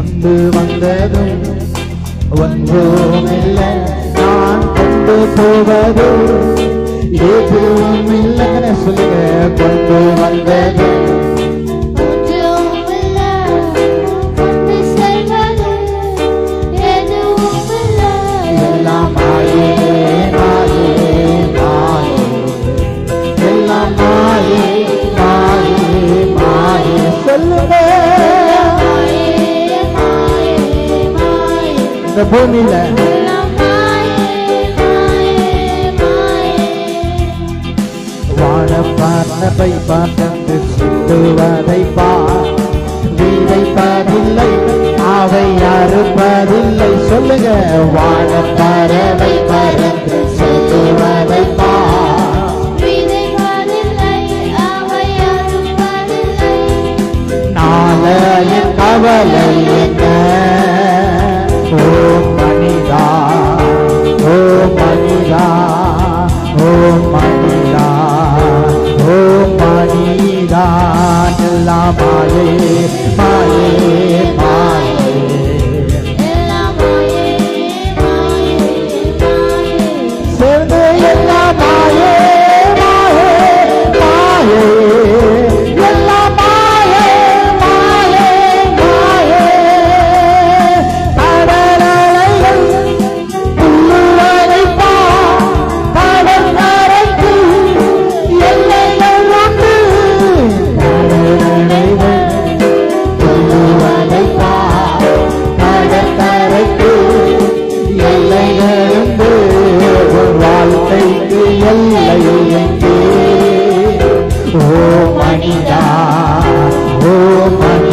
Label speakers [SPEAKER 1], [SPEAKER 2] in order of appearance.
[SPEAKER 1] கொண்டு வந்ததும் ஒன்றுமில்லை. நான் கொண்டு போவதும் எதுவும் இல்லை சொல்லுங்க. கொண்டு வந்ததும்
[SPEAKER 2] ஒன்றுமில்ல,
[SPEAKER 1] இந்த பூமியில.
[SPEAKER 2] வானம் மாயே, மாயே,
[SPEAKER 1] பார்த்து சுட்டுவதை பார். பாதில்லை அவை அறுப்பதில்லை. சொல்லுங்க. வாழ பறவை பறந்து சுட்டுவதை பார்.
[SPEAKER 2] விதைப்பதில்லை, அவை
[SPEAKER 1] நாளைய கவலை ญาณลามาเยมาเย வல்லையோ மனிதா ஓ மனிதா